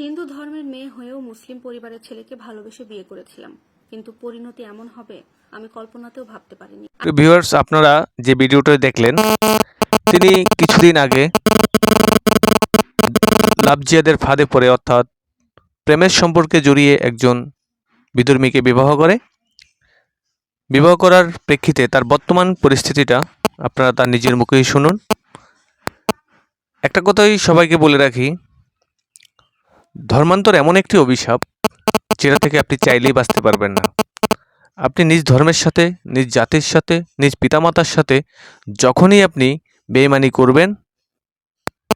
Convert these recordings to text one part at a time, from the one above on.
হিন্দু ধর্মের মেয়ে হয়েও মুসলিম পরিবারের ছেলেকে ভালোবেসে বিয়ে করেছিলাম। কিন্তু পরিণতি এমন হবে, আমি কল্পনাতেও ভাবতে পারিনি। ভিউয়ার্স, আপনারা যে ভিডিওটা দেখলেন, তিনি কিছুদিন আগে লাভজিয়াদের ফাঁদে পড়ে, অর্থাৎ প্রেমের সম্পর্কে জড়িয়ে একজন বিধর্মীকে বিবাহ করে। বিবাহ করার প্রেক্ষিতে তার বর্তমান পরিস্থিতিটা আপনারা তার নিজের মুখেই শুনুন। একটা কথাই সবাইকে বলে রাখি ধর্মান্তর এমন একটি অভিশাপ যেটা থেকে আপনি চাইলেই বাঁচতে পারবেন না। আপনি নিজ ধর্মের সাথে, নিজ জাতির সাথে, নিজ পিতামাতার সাথে যখনই আপনি বেইমানি করবেন,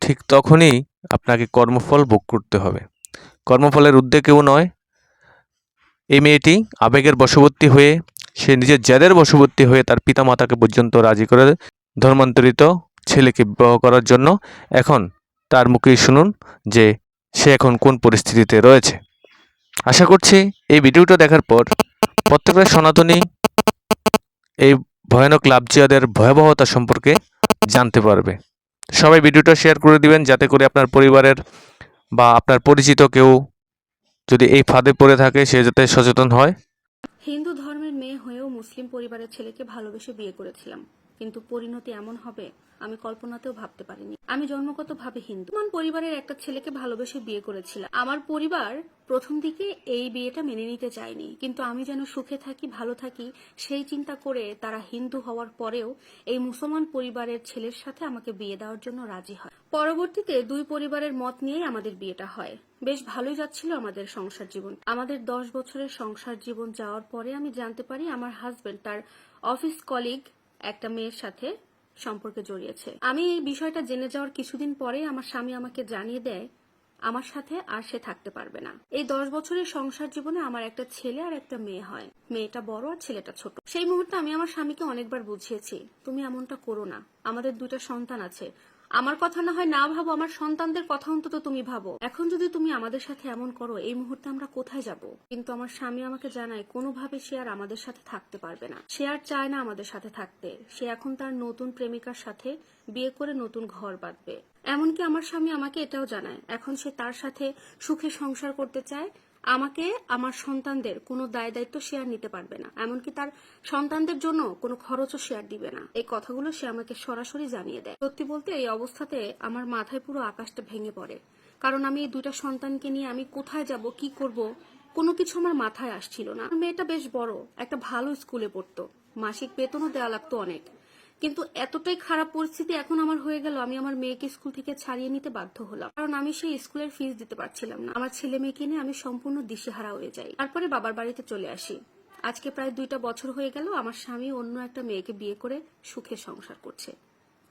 ঠিক তখনই আপনাকে কর্মফল ভোগ করতে হবে। কর্মফলের উদ্যোগেও নয়। এই মেয়েটি আবেগের বশবর্তী হয়ে, সে নিজের জেদের বশবর্তী হয়ে তার পিতামাতাকে পর্যন্ত রাজি করে ধর্মান্তরিত ছেলেকে বিবাহ করার জন্য এখন তার মুখেই শুনুন যে সে এখন কোন পরিস্থিতিতে রয়েছে? আশা করছি এই ভিডিওটা দেখার পর প্রত্যেকটা সনাতনী এই ভয়ানক লাভজিয়াদের ভয়াবহতা সম্পর্কে জানতে পারবে। সবাই ভিডিওটা শেয়ার করে দিবেন যাতে করে আপনার পরিবারের বা আপনার পরিচিত কেউ যদি এই ফাঁদে পড়ে থাকে সে যাতে সচেতন হয়। হিন্দু ধর্মের মেয়ে হয়েও মুসলিম পরিবারের ছেলেকে ভালোবেসে বিয়ে করেছিলাম। কিন্তু পরিণতি এমন হবে, আমি কল্পনাতেও ভাবতে পারিনি। আমি জন্মগতভাবে হিন্দু। মান পরিবারের একটা ছেলেকে ভালোবেসে বিয়ে করেছিলাম। আমার পরিবার প্রথম দিকে এই বিয়েটা মেনে নিতে চায়নি। কিন্তু আমি যেন সুখে থাকি, ভালো থাকি, সেই চিন্তা করে তারা হিন্দু হওয়ার পরেও এই মুসলমান পরিবারের ছেলের সাথে আমাকে বিয়ে দেওয়ার জন্য রাজি হয়। পরবর্তীতে দুই পরিবারের মত নিয়েই আমাদের বিয়েটা হয়। বেশ ভালোই যাচ্ছিল আমাদের সংসার জীবন। আমাদের দশ বছরের সংসার জীবন যাওয়ার পরে আমি জানতে পারি আমার হাজবেন্ড তার অফিস কলিগ একটা মেয়ের সাথে সম্পর্কে জড়িয়েছে। আমি এই বিষয়টা জেনে যাওয়ার কিছুদিন পরে আমার স্বামী আমাকে জানিয়ে দেয়, আমার সাথে আর সে থাকতে পারবে না। এই দশ বছরের সংসার জীবনে আমার একটা ছেলে আর একটা মেয়ে হয়। মেয়েটা বড় আর ছেলেটা ছোট। সেই মুহূর্তে আমি আমার স্বামীকে অনেকবার বুঝিয়েছি, তুমি এমনটা করো না। আমাদের দুইটা সন্তান আছে। আমার কথা না হয় না ভাবো, আমার সন্তানদের কথা অন্তত তুমি ভাবো। এখন যদি তুমি আমাদের সাথে এমন করো, এই মুহূর্তে আমরা কোথায় যাব? কিন্তু আমার স্বামী আমাকে জানায়, কোনোভাবে সে আর আমাদের সাথে থাকতে পারবে না। সে আর চায় না আমাদের সাথে থাকতে। সে এখন তার নতুন প্রেমিকার সাথে বিয়ে করে নতুন ঘর বাঁধবে। এমনকি আমার স্বামী আমাকে এটাও জানায়, এখন সে তার সাথে সুখে সংসার করতে চায় আমাকে আমার সন্তানদের কোনো দায় দায়িত্ব শেয়ার নিতে পারবে না। এমনকি তার সন্তানদের জন্য কোনো খরচও শেয়ার দিবে না। এই কথাগুলো সে আমাকে সরাসরি জানিয়ে দেয়। সত্যি বলতে এই অবস্থাতে আমার মাথায় পুরো আকাশটা ভেঙে পড়ে। কারণ আমি এই দুইটা সন্তানকে নিয়ে আমি কোথায় যাব, কি করব, কোনো কিছু আমার মাথায় আসছিল না। মেয়েটা বেশ বড়, একটা ভালো স্কুলে পড়তো। মাসিক বেতনও দেওয়া লাগতো অনেক। কিন্তু এতটাই খারাপ পরিস্থিতি এখন আমার হয়ে গেল, আমি আমার মেয়েকে স্কুল থেকে ছাড়িয়ে নিতে বাধ্য হলাম। কারণ আমি সেই স্কুলের ফিস দিতে পারছিলাম না। আমার ছেলে মেয়েকে নিয়ে আমি সম্পূর্ণ দিশেহারা হয়ে যাই। তারপরে বাবার বাড়িতে চলে আসি। আজকে প্রায় দুইটা বছর হয়ে গেল, আমার স্বামী অন্য একটা মেয়েকে বিয়ে করে সুখে সংসার করছে।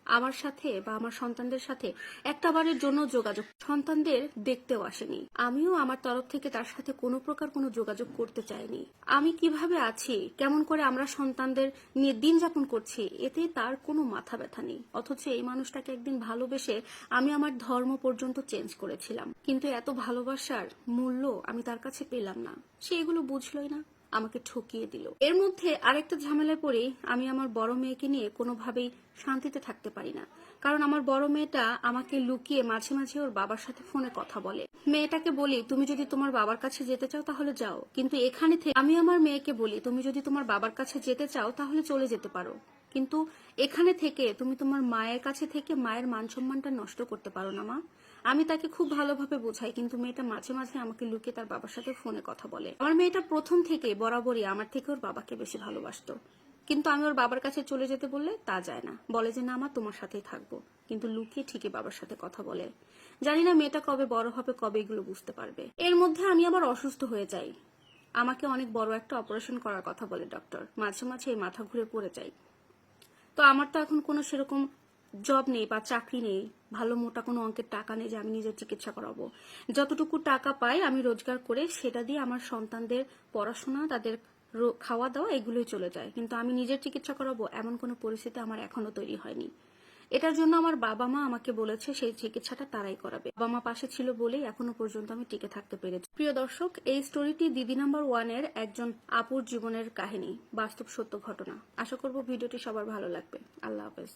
আমার সাথে বা আমার সন্তানদের সাথে একটা বারের জন্য যোগাযোগ। সন্তানদের দেখতেও আসেনি। আমিও আমার তরফ থেকে তার সাথে কোনো প্রকার কোনো যোগাযোগ করতে চাইনি। আমি কীভাবে আছি? কেমন করে আমরা সন্তানদের নিয়ে দিন যাপন করছি? এতে তার কোনো মাথা ব্যথা নেই। অথচ এই মানুষটাকে একদিন ভালোবেসে আমি আমার ধর্ম পর্যন্ত চেঞ্জ করেছিলাম। কিন্তু এত ভালোবাসার মূল্য আমি তার কাছে পেলাম না। সে এগুলো বুঝলোই না। আমাকে ঠকিয়ে দিল। এর মধ্যে আরেকটা ঝামেলায় পড়ে, আমি আমার বড় মেয়েকে নিয়ে কোনোভাবেই শান্তিতে থাকতে পারি না। কারণ আমার বড় মেয়েটা আমাকে লুকিয়ে মাঝে মাঝে ওর বাবার সাথে ফোনে কথা বলে। মেয়েটাকে বলি, তুমি যদি তোমার বাবার কাছে যেতে চাও তাহলে যাও। কিন্তু এখানে থেকে আমি আমার মেয়েকে বলি, তুমি যদি তোমার বাবার কাছে যেতে চাও তাহলে চলে যেতে পারো। কিন্তু এখানে থেকে তুমি তোমার মায়ের কাছে থেকে মায়ের মান সম্মানটা নষ্ট করতে পারো না, মা। আমি তাকে খুব ভালোভাবে বোঝাই, কিন্তু মেয়েটা মাঝে মাঝে আমাকে লুকিয়ে তার বাবার সাথে ফোনে কথা বলে। আমার মেয়েটা প্রথম থেকে বরাবরই আমার থেকে ওর বাবাকে বেশি ভালোবাসতো। কিন্তু আমি ওর বাবার কাছে চলে যেতে বললে তা যায় না। বলে যে, না আমার তোমার সাথেই থাকব। কিন্তু লুকিয়ে ঠিকই বাবার সাথে কথা বলে। জানি না মেয়েটা কবে বড় হবে, কবে এগুলো বুঝতে পারবে। এর মধ্যে আমি আবার অসুস্থ হয়ে যাই। আমাকে অনেক বড় একটা অপারেশন করার কথা বলে, ডক্টর। মাঝে মাঝে এই মাথা ঘুরে পড়ে যাই। তো আমার তো এখন কোনো সেরকম জব নেই বা চাকরি নেই। ভালো মোটা কোনো অঙ্কের টাকা নেই যে আমি নিজের চিকিৎসা করাবো। যতটুকু টাকা পাই আমি রোজগার করে সেটা দিয়ে আমার সন্তানদের পড়াশোনা, তাদের খাওয়া দাওয়া এগুলোই চলে যায়। কিন্তু আমি নিজের চিকিৎসা করাবো এমন কোনো পরিস্থিতি আমার এখনও তৈরি হয়নি। এটার জন্য আমার বাবা মা আমাকে বলেছে সেই চিকিৎসাটা তারাই করাবে। বাবা মা পাশে ছিল বলেই এখনও পর্যন্ত আমি টিকে থাকতে পেরেছি। প্রিয় দর্শক, এই স্টোরিটি দিদি নাম্বার ওয়ানের একজন আপুর জীবনের কাহিনী, বাস্তব সত্য ঘটনা। আশা করব ভিডিওটি সবার ভালো লাগবে। আল্লাহ হাফেজ।